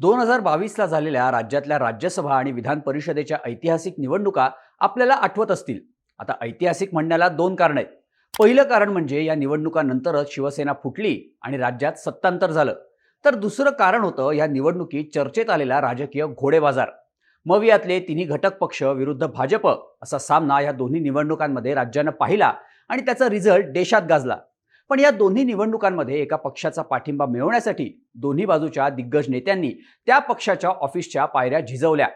दोन हजार बावीसला झालेल्या राज्यातल्या राज्यसभा आणि विधान परिषदेच्या ऐतिहासिक निवडणुका आपल्याला आठवत असतील. आता ऐतिहासिक म्हणण्याला दोन कारण आहेत. पहिलं कारण म्हणजे या निवडणुकानंतरच शिवसेना फुटली आणि राज्यात सत्तांतर झालं. तर दुसरं कारण होतं या निवडणुकीत चर्चेत आलेला राजकीय घोडेबाजार मवियातले तिन्ही घटक पक्ष विरुद्ध भाजप असा सामना या दोन्ही निवडणुकांमध्ये राज्यानं पाहिला आणि त्याचा रिझल्ट देशात गाजला. पण या दोन्ही निवडणुकांमध्ये एका पक्षाचा पाठिंबा मिळवण्यासाठी दोन्ही बाजूच्या दिग्गज नेत्यांनी त्या पक्षाच्या ऑफिसच्या पायऱ्या झिजवल्या.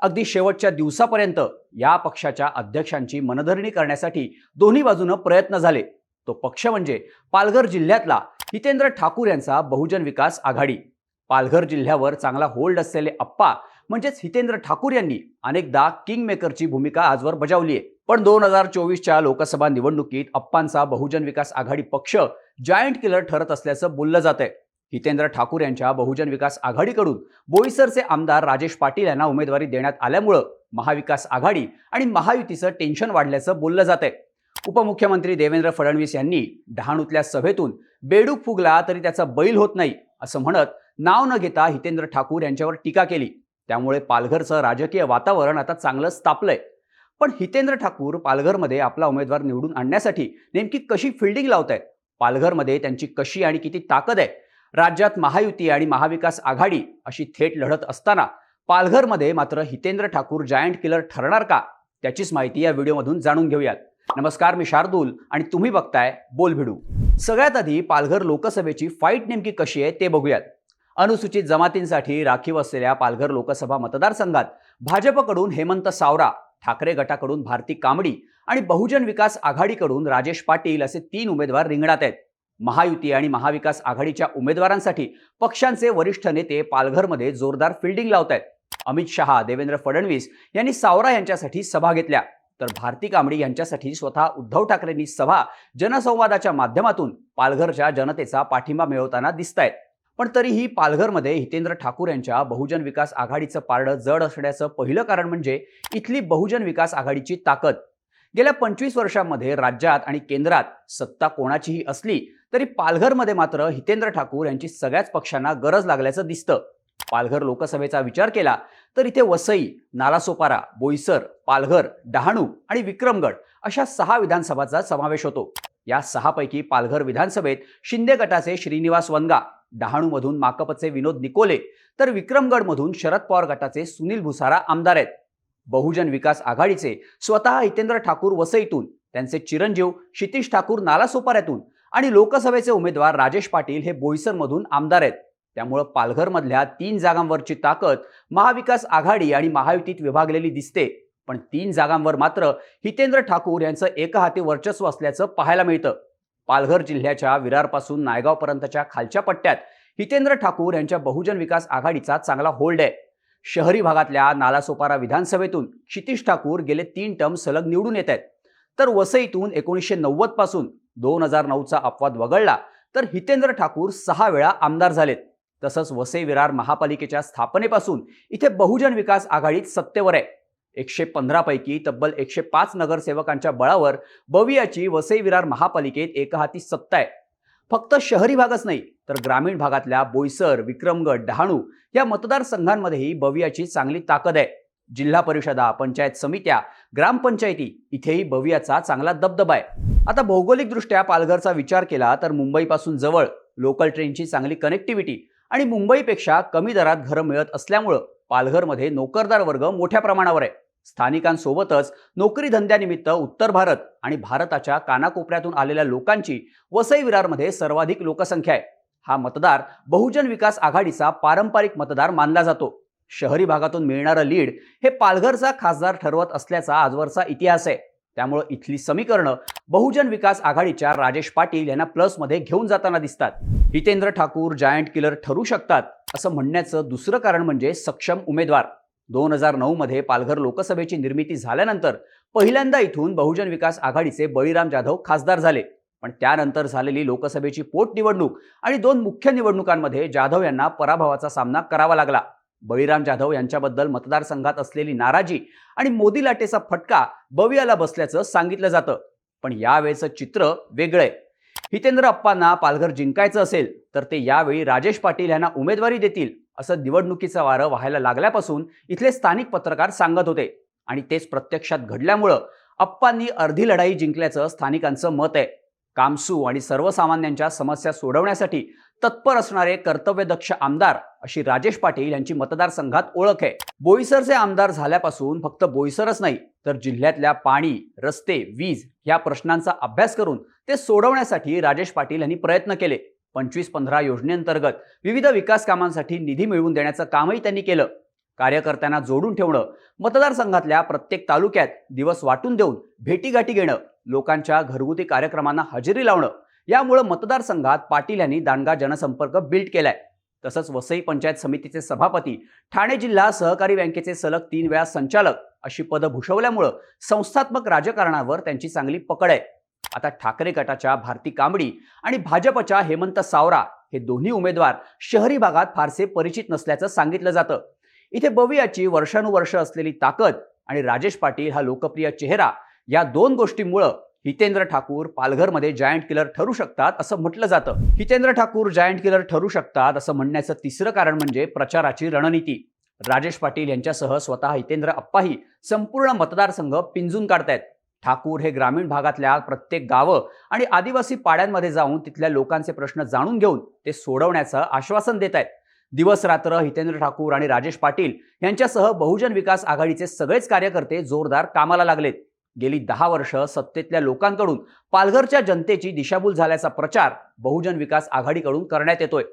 अगदी शेवटच्या दिवसापर्यंत या पक्षाच्या अध्यक्षांची मनधरणी करण्यासाठी दोन्ही बाजूनं प्रयत्न झाले. तो पक्ष म्हणजे पालघर जिल्ह्यातला हितेंद्र ठाकूर यांचा बहुजन विकास आघाडी. पालघर जिल्ह्यावर चांगला होल्ड असलेले अप्पा म्हणजेच हितेंद्र ठाकूर यांनी अनेकदा किंग मेकरची भूमिका आजवर बजावली आहे पण दोन हजार चोवीसच्या लोकसभा निवडणुकीत अप्पांचा बहुजन विकास आघाडी पक्ष जायंट किलर ठरत असल्याचं बोललं जात आहे हितेंद्र ठाकूर यांच्या बहुजन विकास आघाडीकडून बोईसरचे आमदार राजेश पाटील यांना उमेदवारी देण्यात आल्यामुळं महाविकास आघाडी आणि महायुतीचं टेन्शन वाढल्याचं बोललं जात आहे उपमुख्यमंत्री देवेंद्र फडणवीस यांनी डहाणूतल्या सभेतून बेडूक फुगला तरी त्याचा बैल होत नाही असं म्हणत नाव न घेता हितेंद्र ठाकूर यांच्यावर टीका केली. त्यामुळे पालघरचं राजकीय वातावरण आता चांगलंच तापलंय. पण हितेंद्र ठाकूर पालघरमध्ये आपला उमेदवार निवडून आणण्यासाठी नेमकी कशी फिल्डिंग लावत आहेत पालघरमध्ये त्यांची कशी आणि किती ताकद आहे? राज्यात महायुती आणि महाविकास आघाडी अशी थेट लढत असताना पालघरमध्ये मात्र हितेंद्र ठाकूर जायंट किलर ठरणार का? त्याचीच माहिती या व्हिडिओमधून जाणून घेऊयात. नमस्कार मी शार्दूल आणि तुम्ही बघताय बोल भिडू सगळ्यात आधी पालघर लोकसभेची फाईट नेमकी कशी आहे ते बघूयात. अनुसूचित जमातींसाठी राखीव असलेल्या पालघर लोकसभा मतदारसंघात भाजपकडून हेमंत सावरा ठाकरे गटाकडून भारती कांबडी आणि बहुजन विकास आघाडीकडून राजेश पाटील असे तीन उमेदवार रिंगणात आहेत. महायुती आणि महाविकास आघाडीच्या उमेदवारांसाठी पक्षांचे वरिष्ठ नेते पालघरमध्ये जोरदार फिल्डिंग लावत आहेत. अमित शहा देवेंद्र फडणवीस यांनी सावरा यांच्यासाठी सभा घेतल्या. तर भारती कांबडी यांच्यासाठी स्वतः उद्धव ठाकरेंनी सभा जनसंवादाच्या माध्यमातून पालघरच्या जनतेचा पाठिंबा मिळवताना दिसत आहेत पण तरीही पालघरमध्ये हितेंद्र ठाकूर यांच्या बहुजन विकास आघाडीचं पारडं जड असण्याचं पहिलं कारण म्हणजे इथली बहुजन विकास आघाडीची ताकद. गेल्या पंचवीस वर्षांमध्ये राज्यात आणि केंद्रात सत्ता कोणाचीही असली तरी पालघरमध्ये मात्र हितेंद्र ठाकूर यांची सगळ्याच पक्षांना गरज लागल्याचं दिसतं. पालघर लोकसभेचा विचार केला तर इथे वसई नालासोपारा बोईसर पालघर डहाणू आणि विक्रमगड अशा सहा विधानसभाचा समावेश होतो. या सहापैकी पालघर विधानसभेत शिंदे गटाचे श्रीनिवास वनगा डहाणूमधून माकपचे विनोद निकोले तर विक्रमगडमधून शरद पवार गटाचे सुनील भुसारा आमदार आहेत. बहुजन विकास आघाडीचे स्वतः हितेंद्र ठाकूर वसईतून त्यांचे चिरंजीव क्षितिश ठाकूर नालासोपाऱ्यातून आणि लोकसभेचे उमेदवार राजेश पाटील हे बोईसरमधून आमदार आहेत. त्यामुळं पालघरमधल्या तीन जागांवरची ताकद महाविकास आघाडी आणि महायुतीत विभागलेली दिसते. पण तीन जागांवर मात्र हितेंद्र ठाकूर यांचं एकहाती वर्चस्व असल्याचं पाहायला मिळतं. पालघर जिल्ह्याच्या विरारपासून नायगावपर्यंतच्या खालच्या पट्ट्यात हितेंद्र ठाकूर यांच्या बहुजन विकास आघाडीचा चांगला होल्ड आहे. शहरी भागातल्या नालासोपारा विधानसभेतून क्षितिश ठाकूर गेले तीन टर्म सलग निवडून येत आहेत. तर वसईतून एकोणीसशे नव्वदपासून दोन हजार नऊचा अपवाद वगळला तर हितेंद्र ठाकूर सहा वेळा आमदार झालेत. तसंच वसई विरार महापालिकेच्या स्थापनेपासून इथे बहुजन विकास आघाडीत सत्तेवर आहे. एकशे पंधरापैकी तब्बल एकशे पाच नगरसेवकांच्या बळावर बवियाची वसई विरार महापालिकेत एकहाती सत्ता आहे. फक्त शहरी भागच नाही तर ग्रामीण भागातल्या बोईसर विक्रमगड डहाणू या मतदारसंघांमध्येही बवियाची चांगली ताकद आहे. जिल्हा परिषदा पंचायत समित्या ग्रामपंचायती इथेही बवियाचा चांगला दबदबा आहे. आता भौगोलिकदृष्ट्या पालघरचा विचार केला तर मुंबईपासून जवळ लोकल ट्रेनची चांगली कनेक्टिव्हिटी आणि मुंबईपेक्षा कमी दरात घरं मिळत असल्यामुळं पालघरमध्ये नोकरदार वर्ग मोठ्या प्रमाणावर आहे. स्थानिकांसोबतच नोकरी धंद्यानिमित्त उत्तर भारत आणि भारताच्या कानाकोपऱ्यातून आलेल्या लोकांची वसई विरारमध्ये सर्वाधिक लोकसंख्या आहे. हा मतदार बहुजन विकास आघाडीचा पारंपरिक मतदार मानला जातो. शहरी भागातून मिळणारं लीड हे पालघरचा खासदार ठरवत असल्याचा आजवरचा इतिहास आहे. त्यामुळं इथली समीकरणं बहुजन विकास आघाडीच्या राजेश पाटील यांना प्लसमध्ये घेऊन जाताना दिसतात. हितेंद्र ठाकूर जायंट किलर ठरू शकतात असं म्हणण्याचं दुसरं कारण म्हणजे सक्षम उमेदवार. दोन हजार नऊमध्ये पालघर लोकसभेची निर्मिती झाल्यानंतर पहिल्यांदा इथून बहुजन विकास आघाडीचे बळीराम जाधव खासदार झाले. पण त्यानंतर झालेली लोकसभेची पोटनिवडणूक आणि दोन मुख्य निवडणुकांमध्ये जाधव यांना पराभवाचा सामना करावा लागला. बळीराम जाधव यांच्याबद्दल मतदारसंघात असलेली नाराजी आणि मोदी लाटेचा फटका बवियाला बसल्याचं सांगितलं जातं. पण यावेळेचं चित्र वेगळंय हितेंद्र अप्पांना पालघर जिंकायचं असेल तर ते यावेळी राजेश पाटील यांना उमेदवारी देतील. असं निवडणुकीचं वारं व्हायला लागल्यापासून इथले स्थानिक पत्रकार सांगत होते. आणि तेच प्रत्यक्षात घडल्यामुळं अप्पांनी अर्धी लढाई जिंकल्याचं स्थानिकांचं मत आहे. कामसू आणि सर्वसामान्यांच्या समस्या सोडवण्यासाठी तत्पर असणारे कर्तव्यदक्ष आमदार अशी राजेश पाटील यांची मतदारसंघात ओळख आहे. बोईसरचे आमदार झाल्यापासून फक्त बोईसरच नाही तर जिल्ह्यातल्या पाणी रस्ते वीज या प्रश्नांचा अभ्यास करून ते सोडवण्यासाठी राजेश पाटील यांनी प्रयत्न केले. पंचवीस पंधरा योजनेअंतर्गत विविध विकास कामांसाठी निधी मिळवून देण्याचं कामही त्यांनी केलं. कार्यकर्त्यांना जोडून ठेवणं मतदारसंघातल्या प्रत्येक तालुक्यात दिवस वाटून देऊन भेटीगाठी घेणं लोकांच्या घरगुती कार्यक्रमांना हजेरी लावणं यामुळं मतदारसंघात पाटील यांनी दांडगा जनसंपर्क बिल्ड केलाय. तसंच वसई पंचायत समितीचे सभापती ठाणे जिल्हा सहकारी बँकेचे सलग तीन वेळा संचालक अशी पदं भूषवल्यामुळं संस्थात्मक राजकारणावर त्यांची चांगली पकड आहे. आता ठाकरे गटाच्या भारती कांबडी आणि भाजपच्या हेमंत सावरा हे दोन्ही उमेदवार शहरी भागात फारसे परिचित नसल्याचं सांगितलं जातं. इथे बवियाची वर्षानुवर्ष असलेली ताकद आणि राजेश पाटील हा लोकप्रिय चेहरा या दोन गोष्टींमुळं हितेंद्र ठाकूर पालघरमध्ये जायंट किलर ठरू शकतात असं म्हटलं जातं. हितेंद्र ठाकूर जायंट किलर ठरू शकतात असं म्हणण्याचं तिसरं कारण म्हणजे प्रचाराची रणनीती. राजेश पाटील यांच्यासह स्वतः हितेंद्र अप्पाही संपूर्ण मतदारसंघ पिंजून काढतायत. ठाकूर हे ग्रामीण भागातल्या प्रत्येक गावं आणि आदिवासी पाड्यांमध्ये जाऊन तिथल्या लोकांचे प्रश्न जाणून घेऊन ते सोडवण्याचं आश्वासन देत आहेत. दिवस रात्र हितेंद्र ठाकूर आणि राजेश पाटील यांच्यासह बहुजन विकास आघाडीचे सगळेच कार्यकर्ते जोरदार कामाला लागलेत. गेली दहा वर्ष सत्तेतल्या लोकांकडून पालघरच्या जनतेची दिशाभूल झाल्याचा प्रचार बहुजन विकास आघाडीकडून करण्यात येतोय.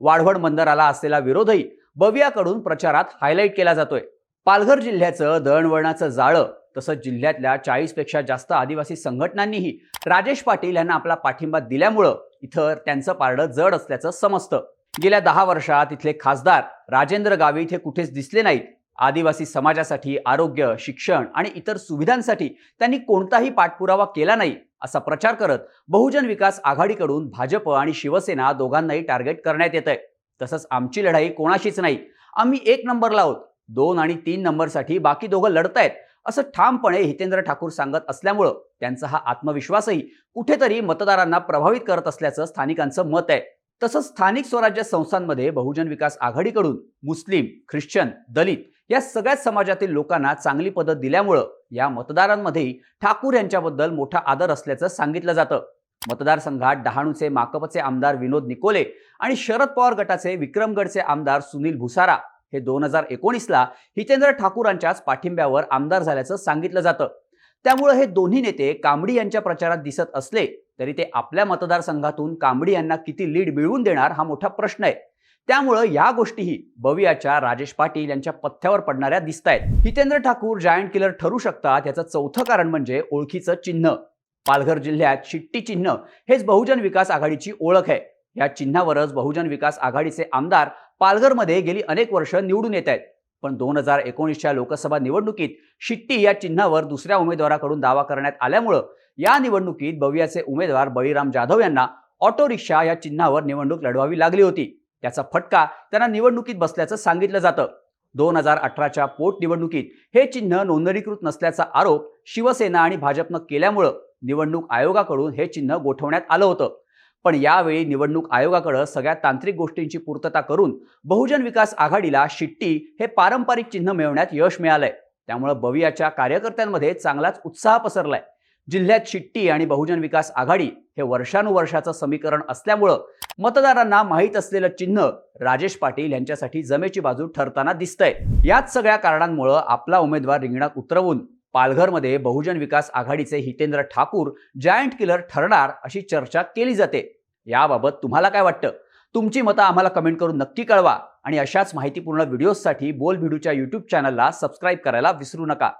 वाढवण बंदराला असलेला विरोधही बवियाकडून प्रचारात हायलाईट केला जातोय. पालघर जिल्ह्याचं दळणवळणाचं जाळं तसंच जिल्ह्यातल्या चाळीसपेक्षा जास्त आदिवासी संघटनांनीही राजेश पाटील यांना आपला पाठिंबा दिल्यामुळं इथं त्यांचं पारडं जड असल्याचं समजतं. गेल्या दहा वर्षात इथले खासदार राजेंद्र गावी इथे कुठेच दिसले नाहीत. आदिवासी समाजासाठी आरोग्य शिक्षण आणि इतर सुविधांसाठी त्यांनी कोणताही पाठपुरावा केला नाही असा प्रचार करत बहुजन विकास आघाडीकडून भाजप आणि शिवसेना दोघांनाही टार्गेट करण्यात येत आहे तसंच आमची लढाई कोणाशीच नाही. आम्ही एक नंबरला आहोत. दोन आणि तीन नंबरसाठी बाकी दोघं लढतायत. असं ठामपणे हितेंद्र ठाकूर सांगत असल्यामुळं त्यांचा हा आत्मविश्वासही कुठेतरी मतदारांना प्रभावित करत असल्याचं स्थानिकांचं मत आहे. तसंच स्थानिक स्वराज्य संस्थांमध्ये बहुजन विकास आघाडीकडून मुस्लिम ख्रिश्चन दलित या सगळ्याच समाजातील लोकांना चांगली पदं दिल्यामुळं या मतदारांमध्येही ठाकूर यांच्याबद्दल मोठा आदर असल्याचं सांगितलं जातं. मतदारसंघात डहाणूचे माकपचे आमदार विनोद निकोले आणि शरद पवार गटाचे विक्रमगडचे आमदार सुनील भुसारा हे दोन हजार एकोणीसला हितेंद्र ठाकूरांच्याच पाठिंब्यावर आमदार झाल्याचं सांगितलं जातं. त्यामुळे हे दोन्ही नेते कांबडी यांच्या प्रचारात दिसत असले तरी ते आपल्या मतदारसंघातून कांबडी यांना किती लीड मिळवून देणार हा मोठा प्रश्न आहे. त्यामुळं या गोष्टीही बवियाच्या राजेश पाटील यांच्या पथ्यावर पडणाऱ्या दिसत आहेत हितेंद्र ठाकूर जायंट किलर ठरू शकतात याचं चौथं कारण म्हणजे ओळखीचं चिन्ह. पालघर जिल्ह्यात शिट्टी चिन्ह. हेच बहुजन विकास आघाडीची ओळख आहे. या चिन्हावरच बहुजन विकास आघाडीचे आमदार पालघरमध्ये गेली अनेक वर्ष निवडून येत आहेत. पण दोन हजार एकोणीसच्या लोकसभा निवडणुकीत शिट्टी या चिन्हावर दुसऱ्या उमेदवाराकडून दावा करण्यात आल्यामुळं या निवडणुकीत बवियाचे उमेदवार बळीराम जाधव यांना ऑटो रिक्षा या चिन्हावर निवडणूक लढवावी लागली होती. त्याचा फटका त्यांना निवडणुकीत बसल्याचं सांगितलं जातं. दोन हजार अठराच्या पोटनिवडणुकीत हे चिन्ह नोंदणीकृत नसल्याचा आरोप शिवसेना आणि भाजपनं केल्यामुळं निवडणूक आयोगाकडून हे चिन्ह गोठवण्यात आलं होतं. पण यावेळी निवडणूक आयोगाकडे सगळ्या तांत्रिक गोष्टींची पूर्तता करून बहुजन विकास आघाडीला शिट्टी हे पारंपरिक चिन्ह मिळवण्यात यश मिळालंय. त्यामुळे बवियाच्या कार्यकर्त्यांमध्ये चांगलाच उत्साह पसरलाय. जिल्ह्यात शिट्टी आणि बहुजन विकास आघाडी हे वर्षानुवर्षाचं समीकरण असल्यामुळं मतदारांना माहीत असलेलं चिन्ह राजेश पाटील यांच्यासाठी जमेची बाजू ठरताना दिसतंय. याच सगळ्या कारणांमुळं आपला उमेदवार रिंगणात उतरवून पालघरमध्ये बहुजन विकास आघाडीचे हितेंद्र ठाकूर जायंट किलर ठरणार अशी चर्चा केली जाते. याबाबत तुम्हाला काय वाटतं? तुमची मतं आम्हाला कमेंट करून नक्की कळवा. आणि अशाच माहितीपूर्ण व्हिडिओजसाठी बोल भिडूच्या यूट्यूब चॅनलला सबस्क्राईब करायला विसरू नका.